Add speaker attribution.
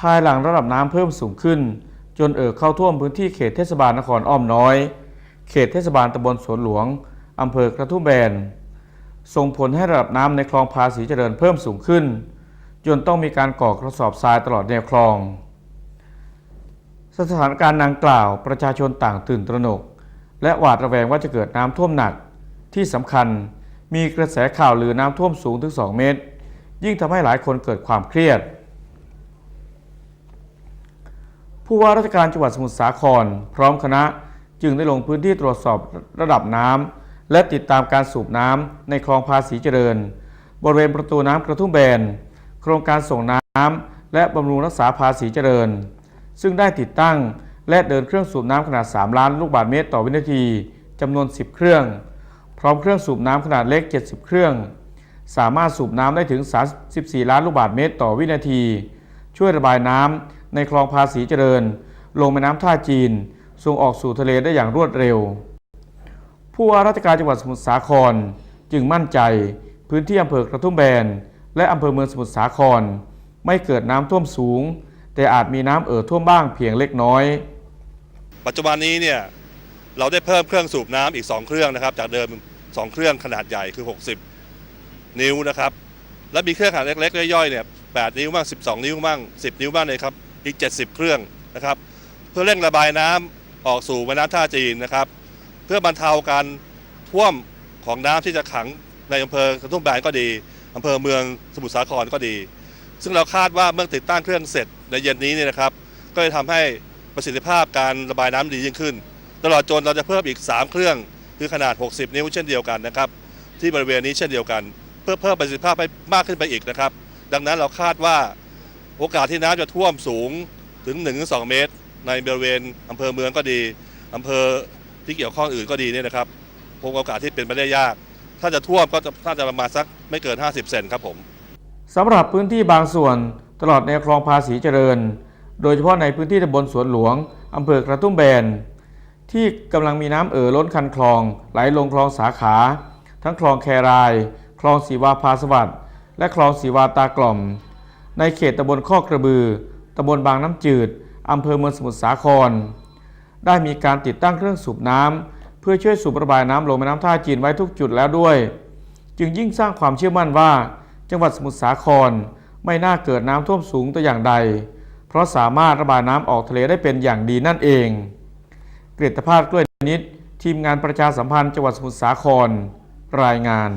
Speaker 1: ภายหลังระดับน้ำเพิ่มสูงขึ้น จนเอ่อเข้าท่วมพื้นที่เขตเทศบาลนครอ้อมน้อย เขตเทศบาลตำบลสวนหลวงอำเภอกระทุ่มแบน ส่งผลให้ระดับน้ำในคลองภาษีเจริญเพิ่มสูงขึ้น จนต้องมีการก่อกระสอบทรายตลอดแนวคลอง สถานการณ์ดังกล่าวประชาชนต่างตื่นตระหนก และหวาดระแวงว่าจะเกิดน้ำท่วมหนัก ที่สำคัญมีกระแสข่าวลือน้ำท่วมสูงถึง 2 เมตร ยิ่งทำให้หลายคนเกิดความเครียด ผู้ว่าราชการจังหวัดสมุทรสาคร พร้อมคณะจึงได้ลงพื้นที่ตรวจสอบระดับน้ำและติดตามการสูบน้ำในคลองภาษีเจริญ บริเวณประตูน้ำกระทุ่มแบน โครงการส่งน้ำและบำรุงรักษาภาษีเจริญ ซึ่งได้ติดตั้งและเดินเครื่องสูบน้ำขนาด 3 ล้านลูกบาศก์เมตรต่อวินาทีจำนวน 10 เครื่อง พร้อมเครื่องสูบน้ำขนาดเล็ก 70 เครื่อง สามารถสูบน้ำได้ถึง 34 ล้านลูกบาศก์เมตรต่อวินาที ช่วยระบายน้ำ ในคลองภาษีเจริญ ลงแม่น้ำท่าจีน ส่งออกสู่ทะเลได้อย่างรวดเร็ว ผู้ว่าราชการจังหวัดสมุทรสาครจึงมั่นใจพื้นที่อำเภอกระทุ่มแบน และอำเภอเมืองสมุทรสาคร ไม่เกิดน้ำท่วมสูง แต่อาจมีน้ำเอ่อท่วมบ้างเพียงเล็กน้อย
Speaker 2: ปัจจุบันนี้เนี่ยเราได้เพิ่มเครื่องสูบน้ำอีก 2 เครื่องนะครับ จากเดิม 2 เครื่องขนาดใหญ่คือ 60 นิ้วนะครับ และมีเครื่องขนาดเล็กๆย่อยๆเนี่ย8นิ้วบ้าง12 นิ้วบ้าง10 นิ้วบ้างเลยครับ อีก 70 เครื่องนะครับ เพื่อเร่งระบายน้ำออกสู่แม่น้ำท่าจีนนะครับ เพื่อบรรเทาการท่วมของน้ำที่จะขังในอำเภอกระทุ่มแบนก็ดีอำเภอเมืองสมุทรสาครก็ดี ซึ่งเราคาดว่าเมื่อติดตั้งเครื่องเสร็จในเย็นนี้เนี่ยนะครับ ก็จะทำให้ประสิทธิภาพการระบายน้ำดียิ่งขึ้น ตลอดจนเราจะเพิ่มอีก 3 เครื่องคือขนาด 60 นิ้วเช่นเดียวกันนะครับ ที่บริเวณนี้เช่นเดียวกัน เพื่อเพิ่มประสิทธิภาพให้มากขึ้นไปอีกนะครับ ดังนั้นเราคาดว่า โอกาสที่น้ำจะท่วมสูงถึง 1-2 เมตร ในบริเวณอำเภอเมืองก็ดีอำเภอที่เกี่ยวข้องอื่นก็ดีเนี่ยนะครับคงโอกาสที่เป็นไปได้ยาก ถ้าจะท่วมก็จะน่าจะประมาณสักไม่เกิน 50 เซนครับผม
Speaker 1: สำหรับพื้นที่บางส่วนตลอดแนวคลองภาษีเจริญ โดยเฉพาะในพื้นที่ตำบลสวนหลวงอำเภอกระทุ่มแบน ที่กำลังมีน้ำเอ่อล้นคันคลอง ไหลลงคลองสาขา ทั้งคลองแคราย คลองสีวาพาสวัสด์และคลองสีวาตากล่อม ในเขตตำบลข้อกระบือตำบลบางน้ำจืดอำเภอเมืองสมุทรสาคร ได้มีการติดตั้งเครื่องสูบน้ำเพื่อช่วยสูบระบายน้ำลงแม่น้ำท่าจีนไว้ทุกจุดแล้วด้วย จึงยิ่งสร้างความเชื่อมั่นว่า จังหวัดสมุทรสาครไม่น่าเกิดน้ำท่วมสูงแต่อย่างใด เพราะสามารถระบายน้ำออกทะเลได้เป็นอย่างดีนั่นเองเกรตภาพกล้วยนิดทีมงานประชาสัมพันธ์จังหวัดสมุทรสาคร รายงาน